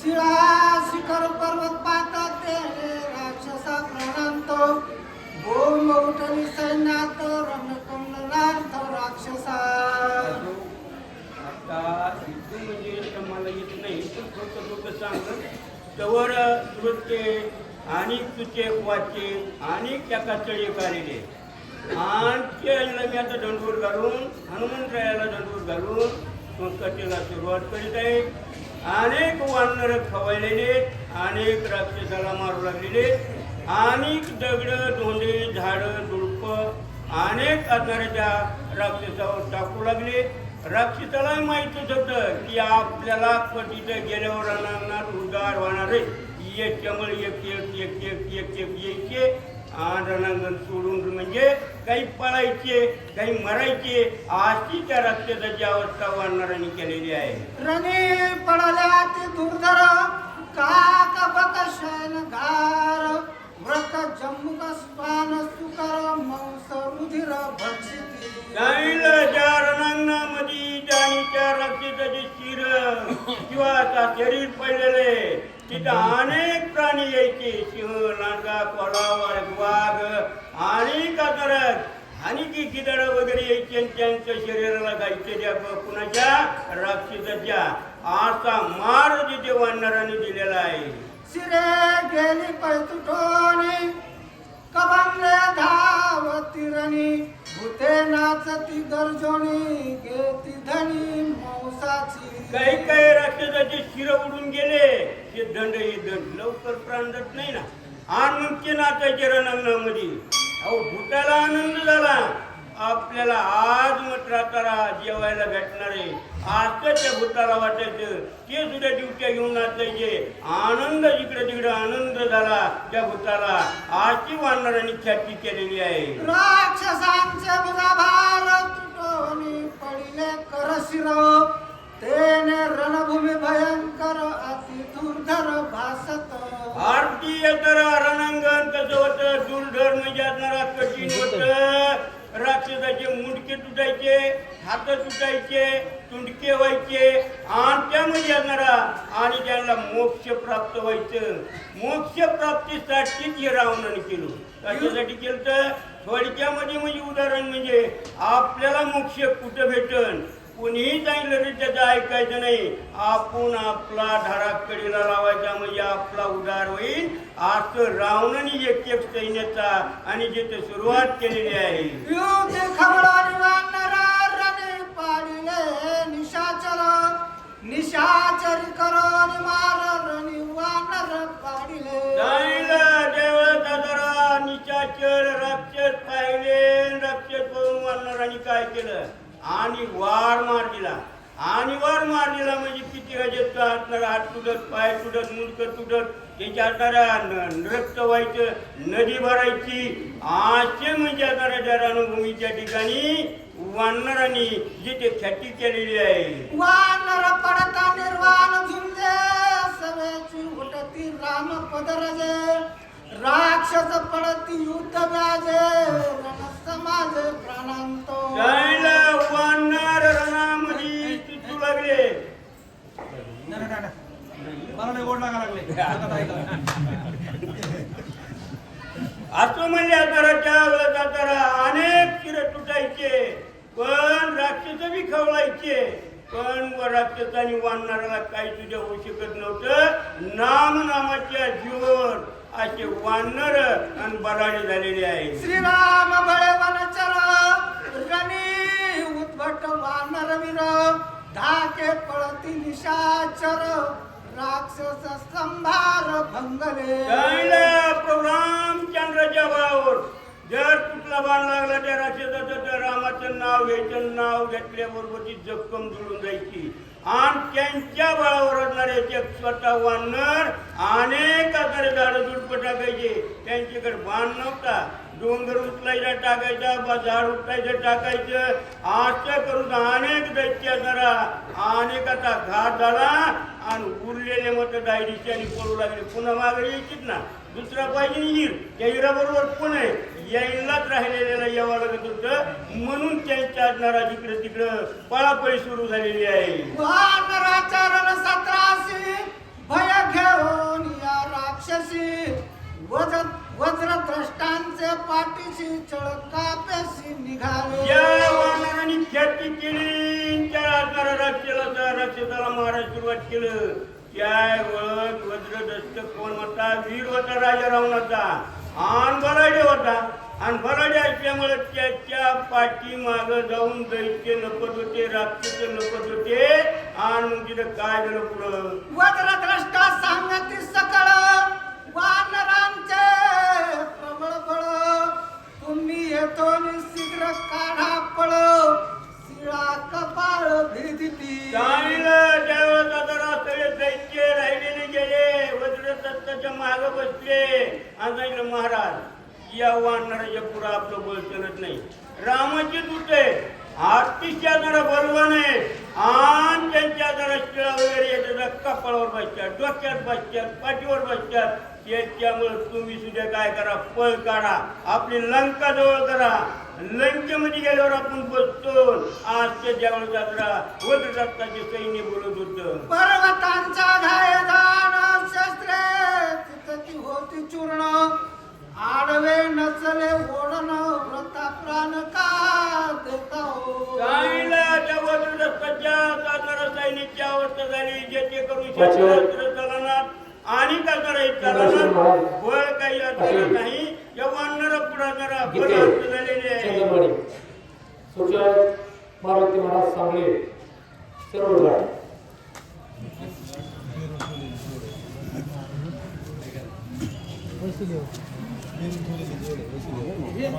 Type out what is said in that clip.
शिळा शिखर पर्वत पाहतात ते राक्षसा प्रणांतो. बोम उठली सैन्यात रणकमलार्थ राक्षसा. आता युद्ध म्हणजे मला येत नाही थोडं थोडं सांगलं तवर नृत्य आणि तुचे वाचे आणि त्याका चळे काढले. आणखी ते दंडूर घालून हनुमंतरायाला दंडूर घालून संस्कृतीला सुरुवात करीत आहे अनेक वानर खवळलेले अनेक राक्षसाला मारू लागलेले अनेक दगड धोंडे झाडं झुडप अनेक असणाऱ्या राक्षसावर टाकू लागले राक्षसालाही माहितीच होतं की आपल्याला तिथे गेल्यावर अनांगणात उद्गार होणार आहे एक कमळ एक एक एक एक एक एक रणांगण सोडून म्हणजे काही पळायचे काही मरायचे अशी त्या राक्षसाची अवस्था वाढणाऱ्यांनी केलेली आहे. रणे पडल्या ते दुर्धर काक बक शयन गार व्रत जम्मुक स्वान सुकर मंस रुधिर भक्षिती. जाईल ज्या रणांगणामध्ये जाणीच्या राक्षसाचे शिर किंवा शरीर पडलेले तिथं अनेक प्राणी यायचे. सिंह लांडगा कोल्हा वाघ आणि कातरक आणि की गिदड वगैरे यायचे आणि त्यांच्या शरीराला गायचे त्या कुणाच्या? राक्षसाच्या. असा मार तिथे वानराने दिलेला आहे. शिरे गेली पैतुटोनी कबंगले धावती रणी. भूते नाचती गर्जोनी घेती धनी मौसाची. काही काही राक्षसाचे शिर उडून गेले. ते दंड हे दंड. लवकर प्राण जात नाही ना? आणि मग ते नाचायचे रणांगणामध्ये अहो भूताला आनंद झाला. आपल्याला आज मात्र तारा जेवायला भेटणार आहे. आजच त्या भूताला वाटायचं ते सुद्धा ड्युट्या घेऊन नाचायचे. आनंद जिकडे तिकडे आनंद झाला त्या भूताला. आजची वानरांनी ख्याती केलेली आहे. राक्षसांचे असणारा कठीण होत राक्षसाचे मुंडके तुटायचे हात तुटायचे तुंडके व्हायचे. आणि त्यामध्ये असणारा आणि त्यांना मोक्ष प्राप्त व्हायचं. मोक्ष प्राप्तीसाठीच हे रावणाने केलं. कशासाठी केलं तर? थोडक्यामध्ये म्हणजे उदाहरण म्हणजे आपल्याला मोक्ष कुठं भेटन? कोणीही सांगितलं तरी त्याचं ऐकायचं नाही. आपण आपला धडाकडीला लावायचा म्हणजे आपला उदार होईल. असं रावणाने एक एक सैन्याचा आणि जिथे सुरुवात केलेली आहे. निशाचर. निशाचरी करोनी निशाचर राक्षस पाहिले. राक्षस पाहून वानरांनी काय केलं? आणि वार मार दिला आणि वार मार दिला म्हणजे किती हजेत असणार हात तुटत पाय तुटत मुंडक तुटत त्याच्या हाताला रक्त व्हायचं नदी भरायची. असे म्हणजे आता त्या रणभूमीच्या ठिकाणी वानरांनी जिथे ख्याती केलेली आहे. वानर पडता निर्वाण झुंजे सवेची उठती राम पदरजे. राक्षस पडती युद्ध व्याजे समाज प्राणांतो. लागले नाही नाही, नाही मला नाही गोड लागा लागले. आता ऐका. असं म्हणजे आताराच्या जातारा अनेक शिर तुटायचे पण राक्षस बी खवळायचे. पण राक्षसाने वानणाऱ्याला काही तुझ्या होऊ शकत नव्हतं. नाम नामाच्या जीवर असे वानर आणि बराडे झालेले आहे श्रीराम बळे वनचर रणी उद्भट वानर वीर. धाके पळती निशाचर राक्षस संभार भंगले. प्रभू रामचंद्राच्या जर कुठला बाण लागला त्या राक्षसाचं तर रामाचं नाव घ्यायचं नाव घेतल्याबरोबर ती जखम जुळून जायची. आणि त्यांच्या बळावर असणारे ते स्वतः वानर अनेक आकारे झाडं झुडप टाकायचे. त्यांच्याकडे बाण नव्हता. डोंगर उचलायचा टाकायचा बा झाड उचलायचं टाकायचं. असं करून अनेक दैत्य झाला अनेकाचा घात झाला आणि उरलेले मत डायरीच्या पडू लागले. पुन्हा मागे यायचीच ना? दुसरा पाहिजे हिर त्या हिराबरोबर कोण आहे? यायलाच राहिलेल्याला यावं लागत होतं. म्हणून त्यांच्या नराजिकडे तिकडं पळापळी सुरू झालेली आहे. वानराच्या भय घेऊन या राक्षसी वजत पाठीशी चळकापेशी निघाले. ज्या वानरांनी ख्याती केली. त्या राजणारा राक्षसाला राक्षसाला मारायला सुरुवात केलं. त्या वळत वज्रदस्त कोण होता? वीर होता राजा रावणाचा आणि बलाढ्य होता. आणि बलाढ्य असल्यामुळे त्याच्या पाठी माग जाऊन दैत्य नपत होते राक्षस नपत होते. आणि तिथं काय झालं पुढं? वज्रद्रष्टा बसले. आणि महाराज या वानराच्या पुढं आपलं बोल चलत नाही. रामाची दूत आहे. आरतीच्या जरा बलवान आहे. आणि त्यांच्या जरा शिळा वगैरे येतात कपाळावर बसतात डोक्यात बसतात पाठीवर बसतात. त्याच्यामुळे तुम्ही सुद्धा काय करा पळ काढा. आपली लंका जवळ करा. लंकेमध्ये गेल्यावर आपण बसतो. आजच्या ज्यावेळेस जात्रा वज्रदत्ताचे सैन्य बोलत होतं. पर्वतांचा घायदान तिथं ती होती चूर्ण. आडवे नचले ओढण व्रता प्राण का देता हो? त्या अवस्था झाली. जे ते करू शस्त्रास्त्र चलनात आणि का करायचं चलनात बळ काही असलं नाही. पुढा जरा झालेले आहे. चंदनवाडी सूचक मारुती महाराज सांगली सर्व 这个，嗯，因为头头是说的，而且我，我他妈。